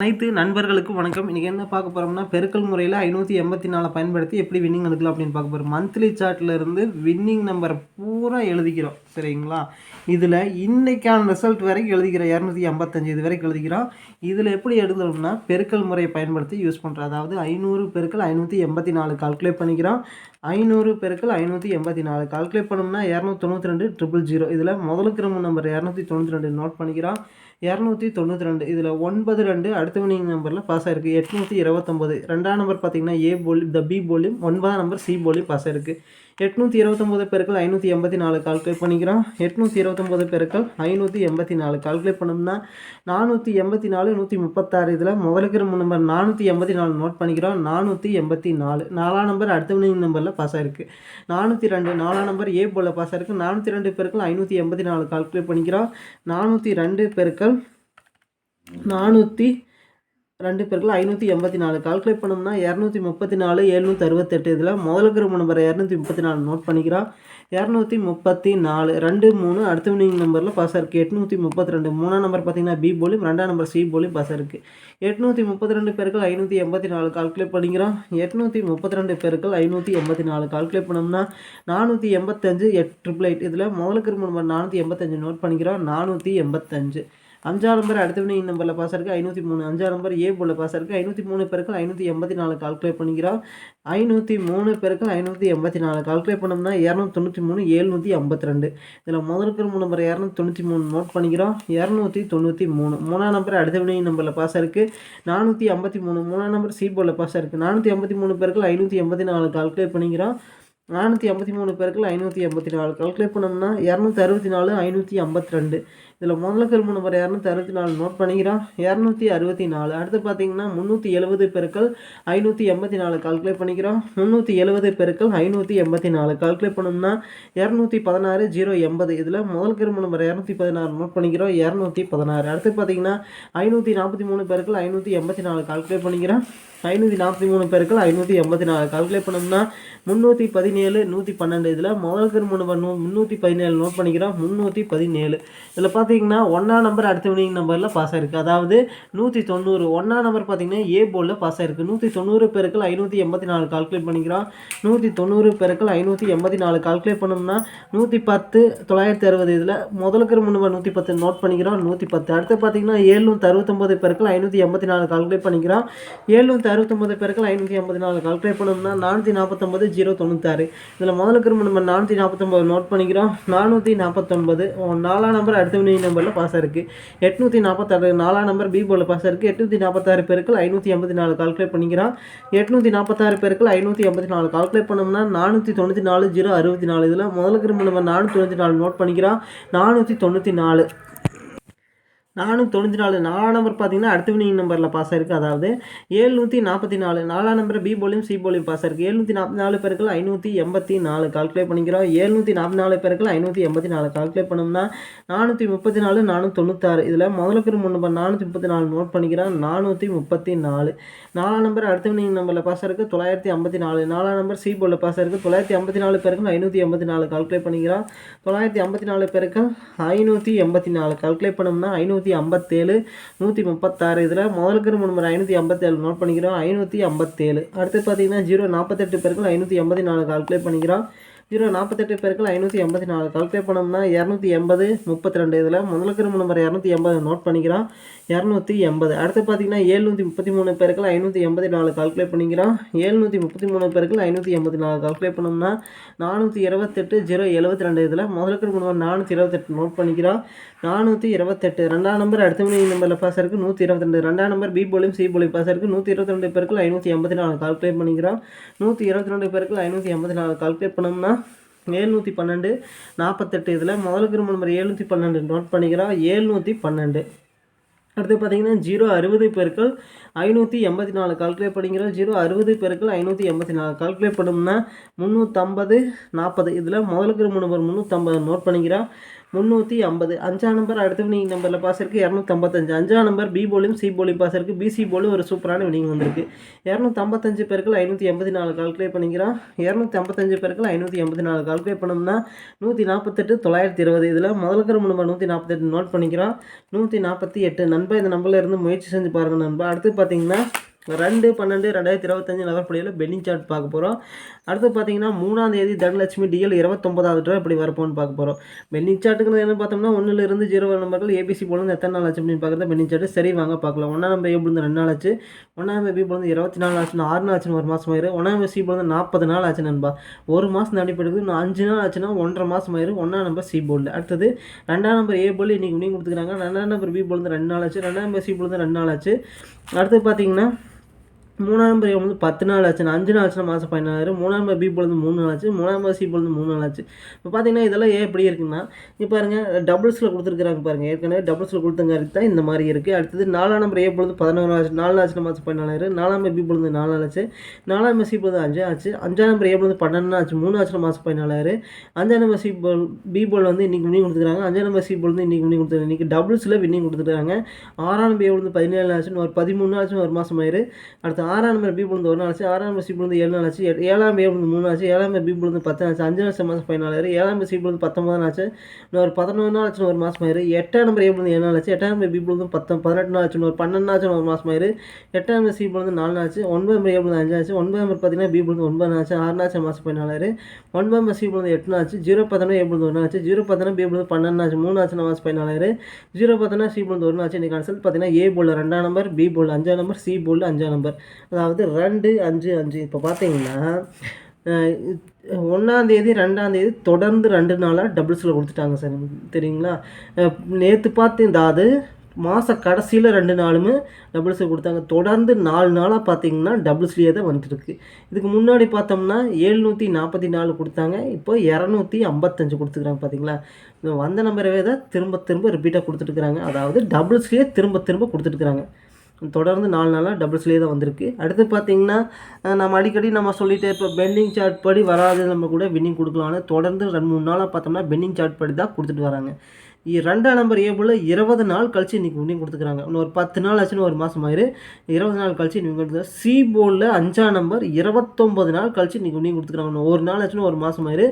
அனைத்து நண்பர்களுக்கும் வணக்கம். இன்றைக்கி என்ன பார்க்க போகிறோம்னா பெருக்கல் முறையில் ஐநூற்றி எண்பத்தி நாலை பயன்படுத்தி எப்படி வின்னிங் எடுக்கலாம் அப்படின்னு பார்க்க போகிறோம் மந்த்லி சார்ட்டில் இருந்து வின்னிங் நம்பர் பூரா எழுதிக்கிறோம். சரிங்களா? இதில் இன்னைக்கான ரிசல்ட் வரைக்கும் எழுதிக்கிறோம். இரநூத்தி எண்பத்தஞ்சு இது வரைக்கும் எழுதிக்கிறோம். இதில் எப்படி எழுதணும்னா பெருக்கல் முறையை பயன்படுத்தி யூஸ் பண்ணுறோம் அதாவது ஐநூறு பெருக்கள் ஐநூற்றி எண்பத்தி நாலு கால்குலேட் பண்ணிக்கிறோம். ஐநூறு பெருக்கள் ஐநூற்றி எண்பத்தி நாலு கால்குலேட் பண்ணோம்னா இரநூத்தி தொண்ணூற்றி ரெண்டு ட்ரிபிள் ஜீரோ இதில் முதலுக்கு கிரம நம்பர் இரநூத்தி தொண்ணூற்றி ரெண்டு நோட் பண்ணிக்கிறோம். இரநூத்தி தொண்ணூற்றி ரெண்டு இதில் ஒன்பது ரெண்டு அடுத்த வினிங் நம்பரில் பாஸ் ஆயிருக்கு. எட்நூற்றி இருபத்தொம்போது ரெண்டாம் நம்பர் பார்த்தீங்கன்னா ஏ போலி த பி போலியும் ஒன்பதாம் நம்பர் சி போலியும் பாஸ் ஆயிருக்கு. எட்நூற்றி இருபத்தொம்போது பேருக்கள் ஐநூற்றி எண்பத்தி நாலு கால்குலேட் பண்ணிக்கிறோம். எட்நூற்றி இருபத்தொம்போது பெருக்கள் ஐநூற்றி எண்பத்தி நாலு கால்குலேட் பண்ணோம்னா நானூற்றி எண்பத்தி நாலு நூற்றி முப்பத்தாறு இதில் முதலுக்கு நம்பர் நானூற்றி எண்பத்தி நாலு நோட் பண்ணிக்கிறோம். நானூற்றி எண்பத்தி நாலு. நாலாம் நம்பர் அடுத்த வினிங் நம்பரில் பாஸ் ஆயிருக்கு. நானூற்றி ரெண்டு நாலாம் நம்பர் ஏ போல் பாஸ் ஆயிருக்கு. நானூற்றி ரெண்டு பேருக்கள் ஐநூற்றி எண்பத்தி நாலு கால்குலேட் பண்ணிக்கிறோம். நானூற்றி ரெண்டு பேருக்கு நானூற்றி ரெண்டு பேருக்கு ஐநூற்றி எண்பத்தி நாலு. கால்குலேட் பண்ணோம்னா இரநூத்தி முப்பத்தி நாலு எழுநூற்றி அறுபத்தெட்டு. இதில் முதல் கிரம நம்பர் இரநூத்தி முப்பத்தி நாலு நோட் பண்ணிக்கிறோம் இரநூத்தி முப்பத்தி நாலு ரெண்டு மூணு. அடுத்த வினிங் நம்பரில் பாஸ் இருக்குது எட்நூற்றி முப்பத்தி ரெண்டு மூணாம் நம்பர் பார்த்தீங்கன்னா பி போலியும் ரெண்டாம் நம்பர் சி போலியும் பாஸ் இருக்குது எட்நூற்றி முப்பத்தி ரெண்டு பேருக்கள் ஐநூற்றி எண்பத்தி நாலு கால்குலேட் பண்ணிக்கிறோம் எட்நூற்றி முப்பத்தி ரெண்டு பேருக்கள் ஐநூற்றி எண்பத்தி நாலு கால்குலேட் பண்ணோம்னா நானூற்றி எண்பத்தஞ்சு எட் ட்ரிபிள் எயிட் இதில் முதலுக்கு கிரம நம்பர் நானூற்றி எண்பத்தஞ்சு நோட் பண்ணிக்கிறோம் நானூற்றி எண்பத்தஞ்சு. அஞ்சாம் நம்பர் அடுத்த வினை நம்பரில் பாஸ் இருக்குது ஐநூற்றி மூணு அஞ்சாம் நம்பர் ஏ போல் பாஸ் இருக்குது ஐநூற்றி மூணு பேருக்கு ஐநூற்றி எண்பத்தி நாலு கால்குலேட் பண்ணிக்கிறோம். ஐநூற்றி மூணு பேருக்கு ஐநூற்றி எண்பத்தி நாலு கால்குலேட் பண்ணோம்னா இரநூத்தி தொண்ணூற்றி மூணு ஏழ்நூற்றி ஐம்பத்தி ரெண்டு இதில் முதல் இருக்கிற நம்பர் இரநூத்தி தொண்ணூற்றி மூணு நோட் பண்ணிக்கிறோம். இரநூத்தி தொண்ணூற்றி மூணு. மூணாம் நம்பர் அடுத்த வினை நம்பரில் பாஸ் இருக்குது நானூற்றி ஐம்பத்தி மூணு மூணாம் நம்பர் சி போல் பாஸ் இருக்குது நானூற்றி ஐம்பத்தி மூணு பேருக்கு ஐநூற்றி எண்பத்தி நாலு கால்குலேட் பண்ணிக்கிறோம். நானூற்றி ஐம்பத்தி மூணு பேருக்கு ஐநூற்றி எண்பத்தி நாலு கால்குலேட் பண்ணோம்னா இரநூத்தி அறுபத்தி நாலு ஐநூற்றி ஐம்பத்தி ரெண்டு இதில் முதல்ல கரும்பு நம்பர் இரநூத்தி அறுபத்தி நாலு நோட் பண்ணிக்கிறோம் இரநூத்தி அறுபத்தி நாலு. அடுத்து பார்த்தீங்கன்னா முந்நூற்றி எழுபது பெருக்கள் ஐநூற்றி எண்பத்தி நாலு கால்குலேட் பண்ணிக்கிறோம் முந்நூற்றி எழுபது பெருக்கள் ஐநூற்றி எண்பத்தி நாலு கால்குலேட் பண்ணோம்னா இரநூத்தி பதினாறு ஜீரோ எண்பது. இதில் முதல் கிருமணம் நம்பர் இரநூத்தி பதினாறு நோட் பண்ணிக்கிறோம். இரநூத்தி பதினாறு. அடுத்து பார்த்தீங்கன்னா ஐநூற்றி நாற்பத்தி மூணு பெருக்கள் ஐநூற்றி எண்பத்தி நாலு கால்குலேட் பண்ணிக்கிறோம் ஐநூற்றி நாற்பத்தி மூணு பேருக்கள் ஐநூற்றி எண்பத்தி நாலு. கால்குலேட் பண்ணோம்னா முந்நூற்றி பதினேழு நூற்றி பன்னெண்டு. இதில் முதல் கரும்பு நம்பர் முந்நூற்றி பதினேழு நோட் பண்ணிக்கிறோம். முந்நூற்றி பதினேழு. இதில் பார்த்தீங்கன்னா ஒன்றா நம்பர் அடுத்த வினிங் நம்பரில் பாஸ் ஆயிருக்கு. அதாவது நூற்றி தொண்ணூறு. ஒன்றா நம்பர் பார்த்தீங்கன்னா ஏ போர்டில் பாஸ் ஆயிருக்கு. நூற்றி தொண்ணூறு பேருக்கள் ஐநூற்றி எண்பத்தி நாலு கால்குலேட் பண்ணிக்கிறோம். நூற்றி தொண்ணூறு பேருக்கள் ஐநூற்றி எண்பத்தி நாலு கால்குலேட் பண்ணோம்னா நூற்றி பத்து தொள்ளாயிரத்தி அறுபது. இதில் முதல் கரும்பு நூற்றி பத்து நோட் பண்ணிக்கிறோம். நூற்றி பத்து. அடுத்து பார்த்தீங்கன்னா ஏழ்நூற்றி அறுபத்தொம்பது பேருக்கள் ஐநூற்றி எண்பத்தி நாலு கால்குலேட் பண்ணிக்கிறோம். ஏழ்நூற்றி அறுபத்தொம்பது பேருக்கள் ஐநூற்றி ஐம்பத்தி நாலு. கால்குலேட் பண்ணோம்னா நானூற்றி நாற்பத்தொம்பது ஜீரோ தொண்ணூத்தாறு. இதில் முதல்ல கிரும நம்ம நானூற்றி நாற்பத்தொம்பது நோட் பண்ணிக்கிறோம். நானூற்றி நாற்பத்தொம்பது நாலாம் நம்பர் அடுத்த வினை நம்பரில் பாஸ் இருக்குது எட்நூற்றி நாற்பத்தாறு நாலாம் நம்பர் பி போர்டில் பாஸ் இருக்குது எட்நூற்றி நாற்பத்தாறு பேருக்கள் ஐநூற்றி ஐம்பத்தி நாலு. கால்குலேட் பண்ணிக்கிறோம். எட்நூற்றி நாற்பத்தாறு பேருக்கள் ஐநூற்றி எண்பத்தி நாலு. கால்குலேட் பண்ணோம்னா நானூற்றி தொண்ணூற்றி நாலு ஜீரோ அறுபத்தி நாலு. இதில் முதல்ல கிரும நம்ம நானூற்றி தொண்ணூற்றி நாலு நோட் பண்ணிக்கிறோம். நானூற்றி தொண்ணூற்றி நாலு. நானூற்றி தொண்ணூற்றி நாலு நாலாம் நம்பர் பார்த்தீங்கன்னா அடுத்த வினிங் நம்பரில் பாஸ் ஆயிருக்கு. அதாவது ஏழ்நூற்றி நாற்பத்தி நாலு நாலாம் நம்பர் பி போலியும் சி போலியும் பாஸ் ஆயிருக்கு. ஏழ்நூற்றி நாற்பத்தி நாலு பேருக்கு ஐநூற்றி எண்பத்தி நாலு கால்குலேட் பண்ணிக்கிறோம். ஏழ்நூற்றி நாற்பத்தி நாலு பேருக்கு ஐநூற்றி எண்பத்தி நாலு கால்குலேட் பண்ணோம்னா நானூற்றி முப்பத்தி நாலு நானூற்றி தொண்ணூத்தாறு. இதில் முதல்ல பேர் நம்பர் நானூற்றி முப்பத்தி நாலு நோட் பண்ணிக்கிறேன் நானூற்றி முப்பத்தி நாலு. நாலாம் நம்பர் அடுத்த வினிங் நம்பரில் பாஸ் ஆயிருக்கு. தொள்ளாயிரத்தி ஐம்பத்தி நாலு. நாலாம் நம்பர் சி போலில் பாஸ் ஆயிருக்கு. தொள்ளாயிரத்தி ஐம்பத்தி நாலு பேருக்கு ஐநூற்றி எண்பத்தி நாலு கால்குலேட் பண்ணிக்கிறோம். தொள்ளாயிரத்தி ஐம்பத்தி நாலு பேருக்கு ஐநூற்றி எண்பத்தி நாலு கால்குலேட் பண்ணோம்னா ஐநூற்றி ஐநூற்றி ஐம்பத்தேழு நூற்றி முப்பத்தாறு. இதில் முதலுக்கு நம்பர் ஐநூற்றி ஐம்பத்தேழு நோட் பண்ணிக்கிறோம். ஐநூற்றி ஐம்பத்தேழு. அடுத்து பார்த்தீங்கன்னா ஜீரோ நாற்பத்தெட்டு பேருக்கு ஐநூற்றி எண்பத்தி நாலு கால்குலேட் பண்ணிக்கிறோம். ஜீரோ நாற்பத்தெட்டு பேருக்கு ஐநூற்றி எண்பத்தி நாலு கால்குலேட் பண்ணோம்னா இரநூத்தி எண்பது முப்பத்தி ரெண்டு. இதில் முதலுக்கு நம்பர் இரநூத்தி எண்பது நோட் பண்ணிக்கிறோம். இரநூத்தி எண்பது. அடுத்து பார்த்தீங்கன்னா ஏழ்நூற்றி முப்பத்தி மூணு பேருக்கு ஐநூற்றி எண்பத்தி நாலு கால்குலேட் பண்ணிக்கிறோம். ஏழ்நூற்றி முப்பத்தி மூணு பேருக்கு ஐநூற்றி எண்பத்தி நாலு கால்குலேட் பண்ணோம்னா நானூற்றி இருபத்தெட்டு ஜீரோ எழுபத்தி ரெண்டு இதில் முதலுக்கு நம்பர் நானூற்றி இருபத்தெட்டு நோட் பண்ணிக்கிறோம். நானூற்றி இருபத்தெட்டு. ரெண்டாம் நம்பர் அடுத்த மணி நம்பரில் பாஸ் இருக்குது நூற்றி இருபத்தி ரெண்டு. ரெண்டாம் நம்பர் பி போலியும் சி போலியும் பாஸ் இருக்குது நூற்றி இருபத்தி ரெண்டு பேருக்கு ஐநூற்றி எண்பத்தி நாலு கால்குலேட் பண்ணிக்கிறோம். நூற்றி இருபத்தி ரெண்டு பேருக்கு ஐநூற்றி எண்பத்தி நாலு கால்குலேட் பண்ணோம்னா ஏழ்நூற்றி பன்னெண்டு நாற்பத்தெட்டு இதில் முதலுக்கு நம்பர் ஏழ்நூற்றி பன்னெண்டு நோட் பண்ணிக்கிறோம். ஏழ்நூற்றி பன்னெண்டு. அடுத்து பார்த்தீங்கன்னா ஜீரோ அறுபது பெருக்கள் ஐநூற்றி எண்பத்தி நாலு கால்குலேட் பண்ணிக்கிறோம். ஜீரோ அறுபது பெருக்கள் ஐநூற்றி எண்பத்தி நாலு கால்குலேட் பண்ணோம்னா முந்நூற்றம்பது நாற்பது இதில் முதலுக்கு நம்பர் முந்நூற்றம்பது நோட் பண்ணிக்கிறோம். முந்நூற்றி ஐம்பது. அஞ்சாம் நம்பர் அடுத்த வினிங் நம்பரில் பாஸ் இருக்குது இரநூத்தம்பத்தஞ்சு. அஞ்சாம் நம்பர் பி போலியும் சி போலியும் பாஸ் இருக்குது பிசி போலும் ஒரு சூப்பரான வினிங் வந்திருக்கு. இரநூத்தம்பத்தஞ்சு பேருக்கு ஐநூற்றி எண்பத்தி நாலு கால்குலேட் பண்ணிக்கிறோம். இரநூத்தி ஐம்பத்தஞ்சு பேருக்கு ஐநூற்றி எண்பத்தி நாலு கால்குலேட் பண்ணோம்னா நூற்றி நாற்பத்தெட்டு தொள்ளாயிரத்தி இருபது இதில் முதல் கிரம நம்பர் நூற்றி நாற்பத்தெட்டு நோட் பண்ணிக்கிறோம். நூற்றி நாற்பத்தி எட்டு. நண்பா இந்த நம்பரில் இருந்து முயற்சி செஞ்சு பாருங்கள் நண்பா. அடுத்து பார்த்தீங்கன்னா ரெண்டு பன்னெண்டு ரெண்டாயிரத்தி இருபத்தஞ்சு நகர்படியில் பென்னிங் சார்ட் பார்க்க போகிறோம் அடுத்து பார்த்தீங்கன்னா மூணாம் தேதி தனலட்சுமி டிஎல் இருபத்தொம்பதாவது ரூபா இப்படி வரப்போன்னு பார்க்க போகிறோம் பென்னிங் சார்ட்டுங்கிறது என்ன பார்த்தோம்னா ஒன்றுலேருந்து ஜீரோ நம்பர்கள் ஏபிசி போல எத்தனை நாள் ஆச்சு அப்படின்னு பார்க்குறது பென்னிங் சார்ட்டு சரி வாங்க பார்க்கலாம். ஒன்றாம் நம்பர் ஏ ரெண்டு நாள் ஆச்சு. ஒன்றாம் நம்பர் பி பிறந்து இருபத்தி நாலு ஆச்சுன்னா ஆறு நாள் ஆச்சுன்னு ஒரு மாதம் ஆயிரு ஒன்றாம் நம்பர் சி பிறந்து நாற்பது நாள் ஆச்சு நண்பா. ஒரு மாதம் நடிப்படுது இன்னும் அஞ்சு நாள் ஆச்சுன்னா ஒன்றரை மாதம் ஆயிரு ஒன்றாம் நம்பர் சி போர்டில் அடுத்தது ரெண்டாம் நம்பர் ஏ போல் இன்றைக்கி முடிவு கொடுத்துக்கிறாங்க. ரெண்டாம் நம்பர் பி பிறந்து ரெண்டு நாள் ஆச்சு. ரெண்டாம் நம்பர் சி பிறந்து ரெண்டு நாள் ஆச்சு. அடுத்து பார்த்தீங்கன்னா மூணாம் நம்பர் வந்து பத்து நாள் ஆச்சு அஞ்சு நாள் ஆச்சுன்னா மாதம் பதினாறு மூணாம் நம்பர் பி பொழுது மூணு நாள் ஆச்சு மூணாம் நம்பர் சி பொழுது மூணு நாள் ஆச்சு. இப்போ பார்த்தீங்கன்னா இதெல்லாம் ஏன் எப்படி இருக்குன்னா இப்போ பாருங்கள் டபுள்ஸில் கொடுத்துருக்குறாங்க பாருங்கள் ஏற்கனவே டபுள்ஸில் கொடுத்தங்காரி தான் இந்த மாதிரி இருக்குது அடுத்தது நாலாம் நம்பர் ஏ பொழுது பதினோரு ஆச்சு நாலு ஆச்சுன்னா மாதம் பதினாலாயிரம் நாலாம் நம்பர் பி பொழுது நாலு நாள் ஆச்சு நாலாம் நம்பர் சி பொழுது அஞ்சு ஆச்சு அஞ்சாம் நம்பர் ஏ பொழுது பன்னெண்டு ஆச்சு மூணு ஆச்சு மாதம் பதினாலாயிரம் அஞ்சாம் நம்பர் சி போல் பி போல் வந்து இன்றைக்கி வினிங் கொடுத்துருக்காங்க அஞ்சாம் நம்பர் சி பொழுது இன்றைக்கி வினிங் கொடுத்துருக்காங்க இன்றைக்கி டபுள்ஸில் வின்னிங் கொடுத்துருக்காங்க. ஆறாம் நம்பர் ஏ பொழுது பதினேழு ஆச்சுன்னு ஒரு பதிமூணு ஆச்சுன்னு ஒரு மாதம் ஆயிரு அடுத்து ஆறாம் நம்பர் பி பொழுது ஒரு நாள் ஆச்சு ஆறாம் சி விழுந்து ஏழு நாளாச்சு ஆச்சு ஏழாம் ஏ விழுந்து மூணு ஆச்சு ஏழாம் பி விழுந்து பத்து நாச்சு அஞ்சு வருஷம் மாதம் பதினாலு ஏழாம் சி விழுந்து பத்தொம்பது ஆச்சு இன்னும் ஒரு பதினொன்று நாள் ஆச்சு ஒரு மாதம் ஆயிரு எட்டாம் நம்பர் ஏ விழுந்து ஏழு நாளாச்சு ஆச்சு எட்டாம் நம்பர் பி விழுந்து பத்து பதினெட்டு நாள் ஆச்சு ஒரு பன்னெண்டு நாச்சு ஒரு மாதம் ஆயிரு எட்டாம் நம்பர் சி விழுந்து நாலு ஆச்சு ஒன்பது நம்பர் ஏ விழுந்து அஞ்சு ஆச்சு ஒன்பது நம்பர் பார்த்தீங்கன்னா பி விழுந்து ஒன்பது ஆச்சு ஆறு நாச்சு மாதம் பதினாலு ஒன்பது நம்பர் சி விழுந்து எட்டு நாச்சு ஜீரோ பத்தனா ஏ விழுந்து ஒன்று ஆச்சு ஜீரோ பத்தனா பி விழுந்து பன்னெண்டு ஆச்சு மூணு ஆச்சு மாதம் பதினாலு ஜீரோ பத்தனா சி விழுந்து ஒரு ஆச்சு இன்னைக்கு ஆன்சர் பார்த்தீங்கன்னா ஏ போல் ரெண்டாம் நம்பர் பி போல் அஞ்சாம் நம்பர் சி போல் அஞ்சாம் நம்பர் அதாவது ரெண்டு அஞ்சு அஞ்சு. இப்போ பார்த்தீங்கன்னா ஒன்றாந்தேதி ரெண்டாந்தேதி தொடர்ந்து ரெண்டு நாளாக டபுள்ஸில் கொடுத்துட்டாங்க சார். தெரியுங்களா? நேற்று பார்த்து அதாவது மாத கடைசியில் ரெண்டு நாளுமே டபுள்ஸில் கொடுத்தாங்க. தொடர்ந்து நாலு நாளாக பார்த்தீங்கன்னா டபுள்ஸ்லேயே தான் வந்துட்டுருக்கு இதுக்கு முன்னாடி பார்த்தோம்னா ஏழ்நூற்றி நாற்பத்தி நாலு கொடுத்தாங்க. இப்போ இரநூத்தி ஐம்பத்தஞ்சு கொடுத்துக்கிறாங்க பார்த்தீங்களா வந்த நம்பரவே தான் திரும்ப திரும்ப ரிப்பீட்டாக கொடுத்துட்டுருக்குறாங்க அதாவது டபுள்ஸ்லேயே திரும்ப திரும்ப கொடுத்துட்டுருக்குறாங்க தொடர்ந்து நாலு நாளாக டபுள்ஸ்லேயே தான் வந்திருக்கு. அடுத்து பார்த்திங்கன்னா நம்ம அடிக்கடி நம்ம சொல்லிகிட்டே இப்போ பெண்டிங் சார்ட் படி வராது நம்ம கூட வின்னிங் கொடுக்கலாம்னு தொடர்ந்து ரெண்டு மூணு நாளாக பார்த்தோம்னா பெண்டிங் சார்ட் படி தான் கொடுத்துட்டு வராங்க. ரெண்டாம் நம்பர் ஏபிளில் இருபது நாள் கழிச்சு இன்றைக்கி வின்னிங் கொடுத்துக்கிறாங்க. இன்னும் ஒரு பத்து நாள் ஆச்சுன்னு ஒரு மாதம் ஆயிரு. இருபது நாள் கழிச்சு இன்றைக்கி கொடுத்துருக்காங்க சி போர்டில் அஞ்சாம் நம்பர் இருபத்தொம்பது நாள் கழிச்சு இன்றைக்கி வின்னிங் கொடுத்துக்கிறாங்க. ஒரு நாள் ஆச்சுன்னு ஒரு மாதம் ஆயிரு.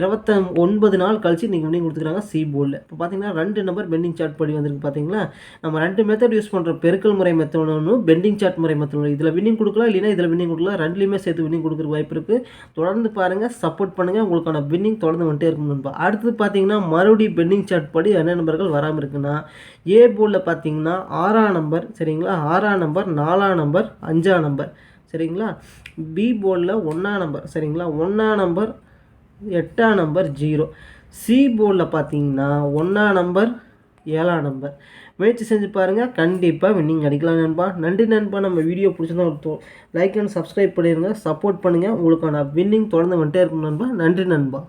இருபத்த ஒன்பது நாள் கழிச்சு இன்றைக்கி வின்னிங் கொடுத்துக்கிறாங்க சி போர்டில் இப்போ பார்த்தீங்கன்னா ரெண்டு நம்பர் பெண்டிங் சார்ட் படி வந்திருக்கு பார்த்தீங்களா நம்ம ரெண்டு மெத்தட் யூஸ் பண்ணுற பெருக்கல் முறை மெத்தட் ஒன்று பெண்டிங் சார்ட் முறை மெத்தட் ஒன்று இதில் வின்னிங் கொடுக்கலாம் இல்லைன்னா இதில் வின்னிங் கொடுக்கலாம். ரெண்டுலேயுமே சேர்த்து வின்னிங் கொடுக்குற வாய்ப்பு இருக்குது தொடர்ந்து பாருங்கள் சப்போர்ட் பண்ணுங்கள் உங்களுக்கான வின்னிங் தொடர்ந்து வந்துட்டே இருக்கும் அடுத்து பார்த்தீங்கன்னா மறுபடியும் பெண்டிங் சார்ட் படி என்ன நம்பர்கள் வராமல் இருக்குன்னா ஏ போர்டில் பார்த்தீங்கன்னா ஆறாம் நம்பர் சரிங்களா? ஆறாம் நம்பர் நாலாம் நம்பர் அஞ்சாம் நம்பர் சரிங்களா? பி போர்டில் ஒன்றாம் நம்பர் சரிங்களா? ஒன்றாம் நம்பர் எட்டாம் நம்பர் ஜீரோ சி போர்டில் பார்த்தீங்கன்னா ஒன்றாம் நம்பர் ஏழாம் நம்பர் முயற்சி செஞ்சு பாருங்கள் கண்டிப்பாக வின்னிங் அடிக்கலாம் நண்பா. நன்றி நண்பா. நம்ம வீடியோ பிடிச்சிருந்தா லைக் அண்ட் சப்ஸ்கிரைப் பண்ணிடுங்க சப்போர்ட் பண்ணுங்கள் உங்களுக்கான வின்னிங் தொடர்ந்து வந்துட்டே இருக்கும் நண்பா. நன்றி நண்பா.